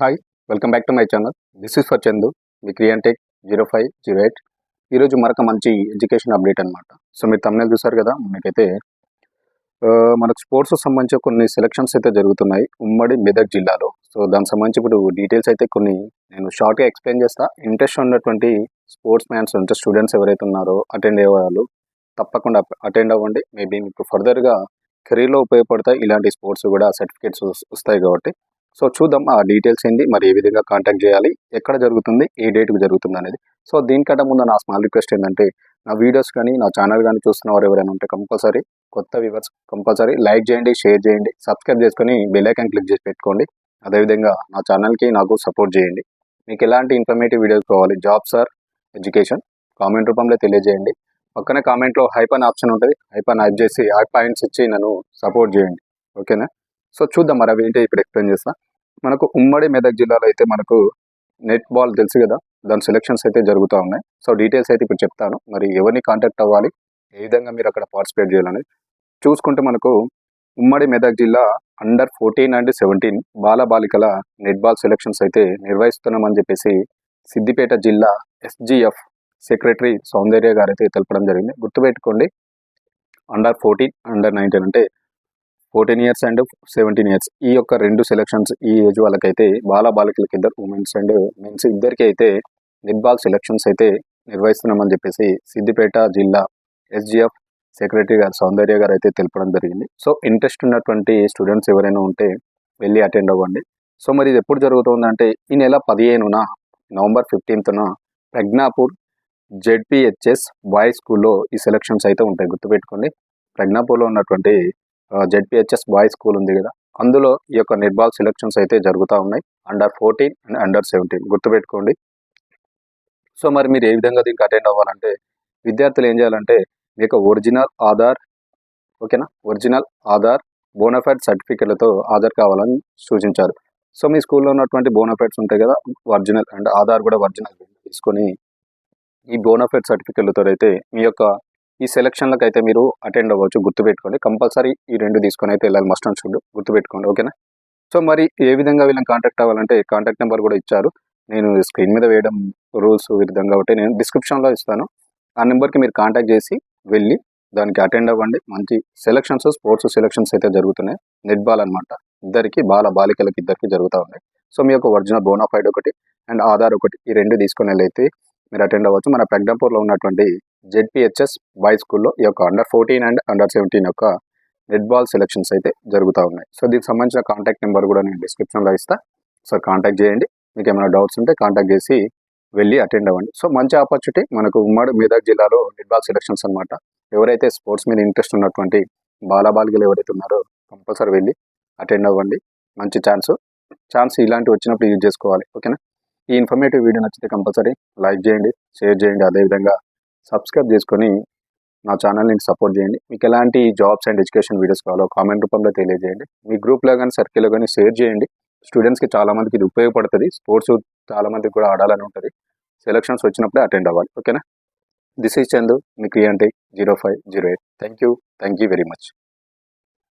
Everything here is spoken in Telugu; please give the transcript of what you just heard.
Hi welcome back to my channel this is for Chandu me Creantech zero five zero eight ఈరోజు మరొక మంచి ఎడ్యుకేషన్ అప్డేట్ అనమాట సో మీరు తమిళ చూసారు కదా? మనకైతే మనకు స్పోర్ట్స్ సంబంధించి కొన్ని సెలక్షన్స్ అయితే జరుగుతున్నాయి. ఉమ్మడి మెదక్ జిల్లాలో. సో దానికి సంబంధించి ఇప్పుడు డీటెయిల్స్ అయితే కొన్ని నేను షార్ట్గా ఎక్స్ప్లెయిన్ చేస్తా. ఇంట్రెస్ట్ ఉన్నటువంటి స్పోర్ట్స్ మ్యాన్స్ అంటే స్టూడెంట్స్ ఎవరైతే ఉన్నారో అటెండ్ అయ్యే వాళ్ళు తప్పకుండా అటెండ్ అవ్వండి. మేబీ మీకు ఫర్దర్గా కెరీర్లో ఉపయోగపడతాయి. ఇలాంటి స్పోర్ట్స్ కూడా సర్టిఫికేట్స్ వస్తాయి కాబట్టి. సో చూద్దాం ఆ డీటెయిల్స్ ఏంటి మరి ఏ విధంగా కాంటాక్ట్ చేయాలి ఎక్కడ జరుగుతుంది ఏ డేట్కి జరుగుతుంది అనేది. సో దీనికంటే ముందు నా స్మాల్ రిక్వెస్ట్ ఏంటంటే నా వీడియోస్ కానీ నా ఛానల్ కానీ చూస్తున్న వారు ఎవరైనా ఉంటే కంపల్సరీ కొత్త వ్యూవర్స్ కంపల్సరీ లైక్ చేయండి షేర్ చేయండి సబ్స్క్రైబ్ చేసుకొని బెల్ క్లిక్ చేసి పెట్టుకోండి. అదేవిధంగా నా ఛానల్కి నాకు సపోర్ట్ చేయండి. మీకు ఎలాంటి ఇన్ఫర్మేటివ్ వీడియోస్ కావాలి జాబ్ సార్ ఎడ్యుకేషన్ కామెంట్ రూపంలో తెలియజేయండి. పక్కనే కామెంట్లో హైప్ ఆప్షన్ ఉంటుంది హైప్ అని హైప్ చేసి హై పాయింట్స్ ఇచ్చి నన్ను సపోర్ట్ చేయండి. ఓకేనా? సో చూద్దాం మరి అవి ఏంటి ఇప్పుడు ఎక్స్ప్లెయిన్ చేస్తా మనకు ఉమ్మడి మెదక్ జిల్లాలో అయితే మనకు నెట్ బాల్ తెలుసు కదా దాని సెలెక్షన్స్ అయితే జరుగుతూ ఉన్నాయి. సో డీటెయిల్స్ అయితే ఇప్పుడు చెప్తాను. మరి ఎవరిని కాంటాక్ట్ అవ్వాలి ఏ విధంగా మీరు అక్కడ పార్టిసిపేట్ చేయాలనేది చూసుకుంటే మనకు ఉమ్మడి మెదక్ జిల్లా అండర్ ఫోర్టీన్ అండ్ సెవెంటీన్ బాల బాలికల నెట్ బాల్ సెలెక్షన్స్ అయితే నిర్వహిస్తున్నామని చెప్పేసి సిద్దిపేట జిల్లా ఎస్జిఎఫ్ సెక్రటరీ సౌందర్య గారు అయితే తెలపడం జరిగింది. గుర్తుపెట్టుకోండి అండర్ ఫోర్టీన్ అండర్ నైన్టీన్ అంటే fourteen years and seventeen years. ఈ యొక్క రెండు సెలక్షన్స్ ఈ ఏజ్ వాళ్ళకైతే బాల బాలికలకి ఇద్దరు ఉమెన్స్ అండ్ మెన్స్ ఇద్దరికి అయితే నెట్బాల్ సెలక్షన్స్ అయితే నిర్వహిస్తున్నామని చెప్పేసి సిద్దిపేట జిల్లా ఎస్జిఎఫ్ సెక్రటరీ గారు సౌందర్య గారు అయితే తెలపడం జరిగింది. సో ఇంట్రెస్ట్ ఉన్నటువంటి స్టూడెంట్స్ ఎవరైనా ఉంటే వెళ్ళి అటెండ్ అవ్వండి. సో మరి ఇది ఎప్పుడు జరుగుతుందంటే ఈ నెల పదిహేనున నవంబర్ ఫిఫ్టీన్త్న ప్రజ్ఞాపూర్ జెడ్పిహెచ్ఎస్ బాయ్స్ స్కూల్లో ఈ సెలక్షన్స్ అయితే ఉంటాయి. గుర్తుపెట్టుకోండి. ప్రజ్ఞాపూర్లో ఉన్నటువంటి జెడ్పిహెచ్ఎస్ బాయ్స్ స్కూల్ ఉంది కదా. అందులో ఈ యొక్క నెట్బాల్ సెలక్షన్స్ అయితే జరుగుతూ ఉన్నాయి. Under fourteen and under seventeen గుర్తుపెట్టుకోండి. సో మరి మీరు ఏ విధంగా దీనికి అటెండ్ అవ్వాలంటే విద్యార్థులు ఏం చేయాలంటే మీ యొక్క ఒరిజినల్ ఆధార్ ఓకేనా? ఒరిజినల్ ఆధార్ బోనఫైడ్ సర్టిఫికెట్లతో ఆధార్ కావాలని సూచించారు. సో మీ స్కూల్లో ఉన్నటువంటి బోనఫైడ్స్ ఉంటాయి కదా ఒరిజినల్ అండ్ ఆధార్ కూడా ఒరిజినల్ తీసుకొని ఈ బోనఫైడ్ సర్టిఫికెట్లతో అయితే మీ యొక్క ఈ సెలక్షన్లకు అయితే మీరు అటెండ్ అవ్వచ్చు గుర్తుపెట్టుకోండి. కంపల్సరీ ఈ రెండు తీసుకొని అయితే వెళ్ళాలి. మస్ట్ అండ్ షుడ్ గుర్తుపెట్టుకోండి. ఓకేనా? సో మరి ఏ విధంగా వీళ్ళని కాంటాక్ట్ అవ్వాలంటే కాంటాక్ట్ నెంబర్ కూడా ఇచ్చారు. నేను స్క్రీన్ మీద వేయడం రూల్స్ విధంగా కాబట్టి నేను డిస్క్రిప్షన్లో ఇస్తాను. ఆ నెంబర్కి మీరు కాంటాక్ట్ చేసి వెళ్ళి దానికి అటెండ్ అవ్వండి. మంచి సెలక్షన్స్ స్పోర్ట్స్ సెలక్షన్స్ అయితే జరుగుతున్నాయి. నెట్ బాల్ అనమాట ఇద్దరికి బాల బాలికలకి ఇద్దరికి జరుగుతూ ఉన్నాయి. సో మీ యొక్క ఒరిజినల్ బోనాఫైడ్ ఒకటి అండ్ ఆధార్ ఒకటి ఈ రెండు తీసుకుని వెళ్ళి మీరు అటెండ్ అవ్వచ్చు. మన పెగ్డంపూర్లో ఉన్నటువంటి జెడ్పిహెచ్ఎస్ బాయ్స్ స్కూల్లో ఈ యొక్క under fourteen and under seventeen యొక్క నెట్ బాల్ సెలక్షన్స్ అయితే జరుగుతూ ఉన్నాయి. సో దీనికి సంబంధించిన కాంటాక్ట్ నెంబర్ కూడా నేను డిస్క్రిప్షన్లో ఇస్తా. సో కాంటాక్ట్ చేయండి. మీకు ఏమైనా డౌట్స్ ఉంటే కాంటాక్ట్ చేసి వెళ్ళి అటెండ్ అవ్వండి. సో మంచి ఆపర్చునిటీ మనకు ఉమ్మడి మెదక్ జిల్లాలో నెట్ బాల్ సెలెక్షన్స్ అనమాట ఎవరైతే స్పోర్ట్స్ మీద ఇంట్రెస్ట్ ఉన్నటువంటి బాలబాలికలు ఎవరైతే ఉన్నారో కంపల్సరీ వెళ్ళి అటెండ్ అవ్వండి. మంచి ఛాన్స్ ఛాన్స్ ఇలాంటివి వచ్చినప్పుడు యూజ్ చేసుకోవాలి. ఓకేనా ఈ ఇన్ఫర్మేటివ్ వీడియో నచ్చితే కంపల్సరీ లైక్ చేయండి షేర్ చేయండి. అదేవిధంగా సబ్స్క్రైబ్ చేసుకొని నా ఛానల్ని సపోర్ట్ చేయండి. మీకు ఎలాంటి జాబ్స్ అండ్ ఎడ్యుకేషన్ వీడియోస్ కావాలో కామెంట్ రూపంలో తెలియజేయండి. మీ గ్రూప్లో కానీ సర్కిల్లో కానీ షేర్ చేయండి. స్టూడెంట్స్కి చాలామందికి ఇది ఉపయోగపడుతుంది. స్పోర్ట్స్ చాలా మందికి కూడా ఆడాలని ఉంటుంది. సెలక్షన్స్ వచ్చినప్పుడే అటెండ్ అవ్వాలి. ఓకేనా దిస్ ఈజ్ చందు మీ క్రియాంటే zero five zero eight thank you thank you very much